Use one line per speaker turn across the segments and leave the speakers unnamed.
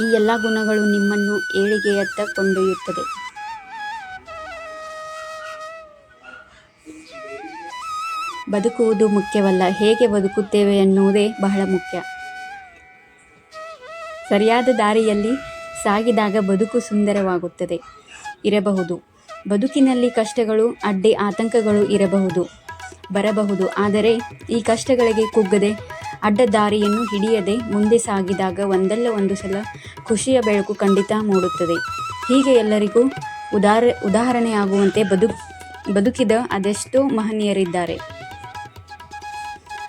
ಈ ಎಲ್ಲ ಗುಣಗಳು ನಿಮ್ಮನ್ನು ಏಳಿಗೆಯತ್ತ ಕೊಂಡೊಯ್ಯುತ್ತದೆ. ಬದುಕುವುದು ಮುಖ್ಯವಲ್ಲ, ಹೇಗೆ ಬದುಕುತ್ತೇವೆ ಎನ್ನುವುದೇ ಬಹಳ ಮುಖ್ಯ. ಸರಿಯಾದ ದಾರಿಯಲ್ಲಿ ಸಾಗಿದಾಗ ಬದುಕು ಸುಂದರವಾಗುತ್ತದೆ, ಇರಬಹುದು. ಬದುಕಿನಲ್ಲಿ ಕಷ್ಟಗಳು, ಅಡ್ಡಿ ಆತಂಕಗಳು ಇರಬಹುದು, ಬರಬಹುದು, ಆದರೆ ಈ ಕಷ್ಟಗಳಿಗೆ ಕುಗ್ಗದೆ ಅಡ್ಡ ದಾರಿಯನ್ನು ಹಿಡಿಯದೆ ಮುಂದೆ ಸಾಗಿದಾಗ ಒಂದಲ್ಲ ಒಂದು ಸಲ ಖುಷಿಯ ಬೆಳಕು ಖಂಡಿತ ಮೂಡುತ್ತದೆ. ಹೀಗೆ ಎಲ್ಲರಿಗೂ ಉದಾರ, ಉದಾಹರಣೆಯಾಗುವಂತೆ ಬದುಕು ಬದುಕಿದ ಅದೆಷ್ಟೋ ಮಹನೀಯರಿದ್ದಾರೆ.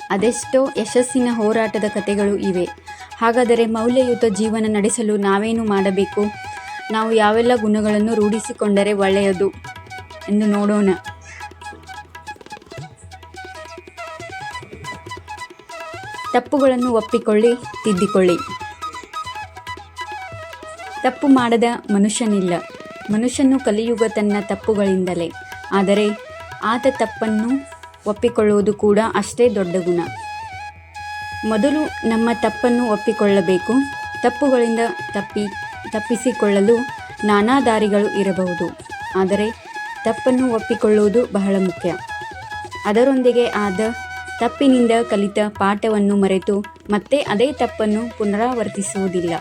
ಅದೆಷ್ಟೋ ಯಶಸ್ಸಿನ ಹೋರಾಟದ ಕಥೆಗಳು ಇವೆ. ಹಾಗಾದರೆ ಮೌಲ್ಯಯುತ ಜೀವನ ನಡೆಸಲು ನಾವೇನು ಮಾಡಬೇಕು? ನಾವು ಯಾವೆಲ್ಲ ಗುಣಗಳನ್ನು ರೂಢಿಸಿಕೊಂಡರೆ ಒಳ್ಳೆಯದು? ಎಂದು ನೋಡೋಣ. ತಪ್ಪುಗಳನ್ನು ಒಪ್ಪಿಕೊಳ್ಳಿ, ತಿದ್ದಿಕೊಳ್ಳಿ. ತಪ್ಪು ಮಾಡದ ಮನುಷ್ಯನಿಲ್ಲ. ಮನುಷ್ಯನು ಕಲಿಯುಗ ತನ್ನ ತಪ್ಪುಗಳಿಂದಲೇ. ಆದರೆ ಆತ ತಪ್ಪನ್ನು ಒಪ್ಪಿಕೊಳ್ಳುವುದು ಕೂಡ ಅಷ್ಟೇ ದೊಡ್ಡ ಗುಣ. ಮೊದಲು ನಮ್ಮ ತಪ್ಪನ್ನು ಒಪ್ಪಿಕೊಳ್ಳಬೇಕು. ತಪ್ಪುಗಳಿಂದ ತಪ್ಪಿ, ತಪ್ಪಿಸಿಕೊಳ್ಳಲು ನಾನಾ ದಾರಿಗಳು ಇರಬಹುದು. ಆದರೆ ತಪ್ಪನ್ನು ಒಪ್ಪಿಕೊಳ್ಳುವುದು ಬಹಳ ಮುಖ್ಯ. ಅದರೊಂದಿಗೆ ಆದ ತಪ್ಪಿನಿಂದ ಕಲಿತ ಪಾಠವನ್ನು ಮರೆತು ಮತ್ತೆ ಅದೇ ತಪ್ಪನ್ನು ಪುನರಾವರ್ತಿಸುವುದಿಲ್ಲ.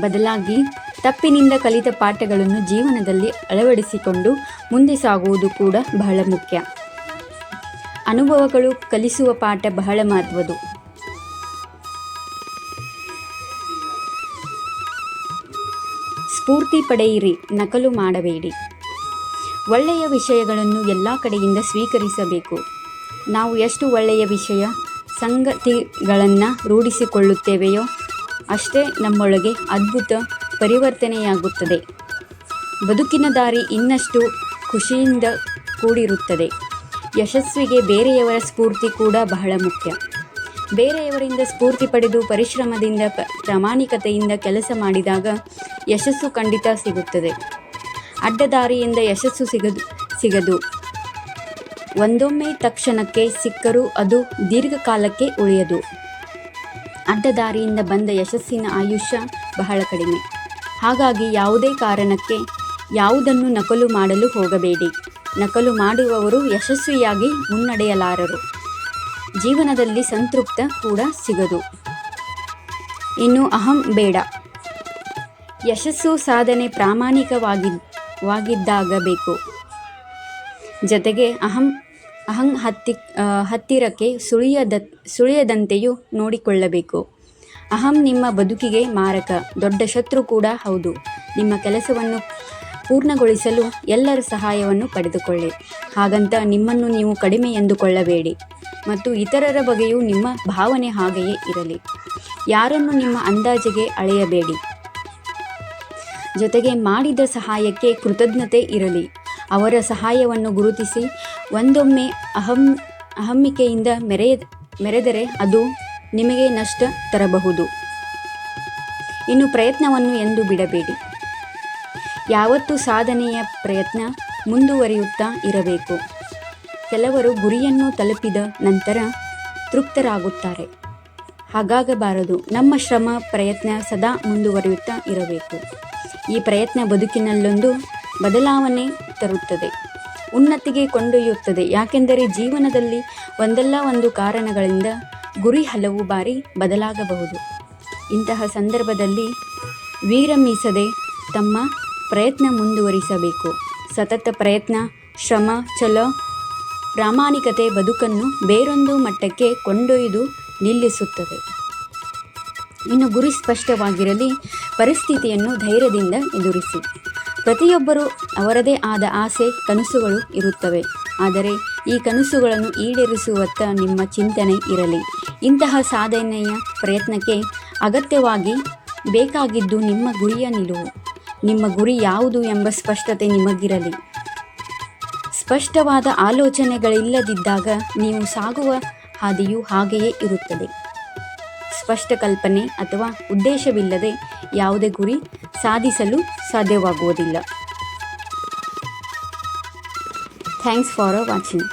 ಬದಲಾಗಿ ತಪ್ಪಿನಿಂದ ಕಲಿತ ಪಾಠಗಳನ್ನು ಜೀವನದಲ್ಲಿ ಅಳವಡಿಸಿಕೊಂಡು ಮುಂದೆ ಸಾಗುವುದು ಕೂಡ ಬಹಳ ಮುಖ್ಯ. ಅನುಭವಗಳು ಕಲಿಸುವ ಪಾಠ ಬಹಳ ಮಹತ್ವದು ಸ್ಫೂರ್ತಿ ಪಡೆಯಿರಿ, ನಕಲು ಮಾಡಬೇಡಿ. ಒಳ್ಳೆಯ ವಿಷಯಗಳನ್ನು ಎಲ್ಲ ಕಡೆಯಿಂದ ಸ್ವೀಕರಿಸಬೇಕು. ನಾವು ಎಷ್ಟು ಒಳ್ಳೆಯ ವಿಷಯ ಸಂಗತಿಗಳನ್ನು ರೂಢಿಸಿಕೊಳ್ಳುತ್ತೇವೆಯೋ ಅಷ್ಟೇ ನಮ್ಮೊಳಗೆ ಅದ್ಭುತ ಪರಿವರ್ತನೆಯಾಗುತ್ತದೆ. ಬದುಕಿನ ದಾರಿ ಇನ್ನಷ್ಟು ಖುಷಿಯಿಂದ ಕೂಡಿರುತ್ತದೆ. ಯಶಸ್ವಿಗೆ ಬೇರೆಯವರ ಸ್ಫೂರ್ತಿ ಕೂಡ ಬಹಳ ಮುಖ್ಯ. ಬೇರೆಯವರಿಂದ ಸ್ಫೂರ್ತಿ ಪಡೆದು ಪರಿಶ್ರಮದಿಂದ ಪ್ರಾಮಾಣಿಕತೆಯಿಂದ ಕೆಲಸ ಮಾಡಿದಾಗ ಯಶಸ್ಸು ಖಂಡಿತ ಸಿಗುತ್ತದೆ. ಅಡ್ಡದಾರಿಯಿಂದ ಯಶಸ್ಸು ಸಿಗದು ಸಿಗದು. ಒಂದೊಮ್ಮೆ ತಕ್ಷಣಕ್ಕೆ ಸಿಕ್ಕರೂ ಅದು ದೀರ್ಘಕಾಲಕ್ಕೆ ಉಳಿಯದು. ಅಡ್ಡದಾರಿಯಿಂದ ಬಂದ ಯಶಸ್ಸಿನ ಆಯುಷ್ಯ ಬಹಳ ಕಡಿಮೆ. ಹಾಗಾಗಿ ಯಾವುದೇ ಕಾರಣಕ್ಕೆ ಯಾವುದನ್ನು ನಕಲು ಮಾಡಲು ಹೋಗಬೇಡಿ. ನಕಲು ಮಾಡುವವರು ಯಶಸ್ವಿಯಾಗಿ ಮುನ್ನಡೆಯಲಾರರು. ಜೀವನದಲ್ಲಿ ಸಂತೃಪ್ತ ಕೂಡ ಸಿಗದು. ಇನ್ನು ಅಹಂ ಬೇಡ. ಯಶಸ್ಸು ಸಾಧನೆ ಪ್ರಾಮಾಣಿಕವಾಗಿ ವಾಗಿದ್ದಾಗಬೇಕು. ಜೊತೆಗೆ ಅಹಂ ಅಹಂ ಹತ್ತಿ ಹತ್ತಿರಕ್ಕೆ ಸುಳಿಯದ, ಸುಳಿಯದಂತೆಯೂ ನೋಡಿಕೊಳ್ಳಬೇಕು. ಅಹಂ ನಿಮ್ಮ ಬದುಕಿಗೆ ಮಾರಕ, ದೊಡ್ಡ ಶತ್ರು ಕೂಡ ಹೌದು. ನಿಮ್ಮ ಕೆಲಸವನ್ನು ಪೂರ್ಣಗೊಳಿಸಲು ಎಲ್ಲರ ಸಹಾಯವನ್ನು ಪಡೆದುಕೊಳ್ಳಿ. ಹಾಗಂತ ನಿಮ್ಮನ್ನು ನೀವು ಕಡಿಮೆ ಎಂದುಕೊಳ್ಳಬೇಡಿ. ಮತ್ತು ಇತರರ ಬಗೆಯೂ ನಿಮ್ಮ ಭಾವನೆ ಹಾಗೆಯೇ ಇರಲಿ. ಯಾರನ್ನು ನಿಮ್ಮ ಅಂದಾಜಿಗೆ ಅಳೆಯಬೇಡಿ. ಜೊತೆಗೆ ಮಾಡಿದ ಸಹಾಯಕ್ಕೆ ಕೃತಜ್ಞತೆ ಇರಲಿ. ಅವರ ಸಹಾಯವನ್ನು ಗುರುತಿಸಿ ಒಂದೊಮ್ಮೆ ಅಹಂ ಅಹಮ್ಮಿಕೆಯಿಂದ ಮೆರೆಯ, ಮೆರೆದರೆ ಅದು ನಿಮಗೆ ನಷ್ಟ ತರಬಹುದು. ಇನ್ನು ಪ್ರಯತ್ನವನ್ನು ಎಂದು ಬಿಡಬೇಡಿ. ಯಾವತ್ತೂ ಸಾಧನೆಯ ಪ್ರಯತ್ನ ಮುಂದುವರಿಯುತ್ತಾ ಇರಬೇಕು. ಕೆಲವರು ಗುರಿಯನ್ನು ತಲುಪಿದ ನಂತರ ತೃಪ್ತರಾಗುತ್ತಾರೆ. ಹಾಗಾಗಬಾರದು. ನಮ್ಮ ಶ್ರಮ, ಪ್ರಯತ್ನ ಸದಾ ಮುಂದುವರಿಯುತ್ತಾ ಇರಬೇಕು. ಈ ಪ್ರಯತ್ನ ಬದುಕಿನಲ್ಲೊಂದು ಬದಲಾವಣೆ ತರುತ್ತದೆ. ಉನ್ನತಿಗೆ ಕೊಂಡೊಯ್ಯುತ್ತದೆ. ಯಾಕೆಂದರೆ ಜೀವನದಲ್ಲಿ ಒಂದಲ್ಲ ಒಂದು ಕಾರಣಗಳಿಂದ ಗುರಿ ಹಲವು ಬಾರಿ ಬದಲಾಗಬಹುದು. ಇಂತಹ ಸಂದರ್ಭದಲ್ಲಿ ವೀರಮೀಸದೆ ತಮ್ಮ ಪ್ರಯತ್ನ ಮುಂದುವರಿಸಬೇಕು. ಸತತ ಪ್ರಯತ್ನ, ಶ್ರಮ, ಛಲ, ಪ್ರಾಮಾಣಿಕತೆ ಬದುಕನ್ನು ಬೇರೊಂದು ಮಟ್ಟಕ್ಕೆ ಕೊಂಡೊಯ್ದು ನಿಲ್ಲಿಸುತ್ತದೆ. ಇನ್ನು ಗುರಿ ಸ್ಪಷ್ಟವಾಗಿರಲಿ, ಪರಿಸ್ಥಿತಿಯನ್ನು ಧೈರ್ಯದಿಂದ ಎದುರಿಸಿ. ಪ್ರತಿಯೊಬ್ಬರೂ ಅವರದೇ ಆದ ಆಸೆ, ಕನಸುಗಳು ಇರುತ್ತವೆ. ಆದರೆ ಈ ಕನಸುಗಳನ್ನು ಈಡೇರಿಸುವತ್ತ ನಿಮ್ಮ ಚಿಂತನೆ ಇರಲಿ. ಇಂತಹ ಸಾಧನೆಯ ಪ್ರಯತ್ನಕ್ಕೆ ಅಗತ್ಯವಾಗಿ ಬೇಕಾಗಿದ್ದು ನಿಮ್ಮ ಗುರಿಯ ನಿಲುವು. ನಿಮ್ಮ ಗುರಿ ಯಾವುದು ಎಂಬ ಸ್ಪಷ್ಟತೆ ನಿಮಗಿರಲಿ. ಸ್ಪಷ್ಟವಾದ ಆಲೋಚನೆಗಳಿಲ್ಲದಿದ್ದಾಗ ನೀವು ಸಾಗುವ ಹಾದಿಯು ಹಾಗೆಯೇ ಇರುತ್ತದೆ. ಸ್ಪಷ್ಟ ಕಲ್ಪನೆ ಅಥವಾ ಉದ್ದೇಶವಿಲ್ಲದೆ ಯಾವುದೇ ಗುರಿ ಸಾಧಿಸಲು ಸಾಧ್ಯವಾಗುವುದಿಲ್ಲ. Thanks for watching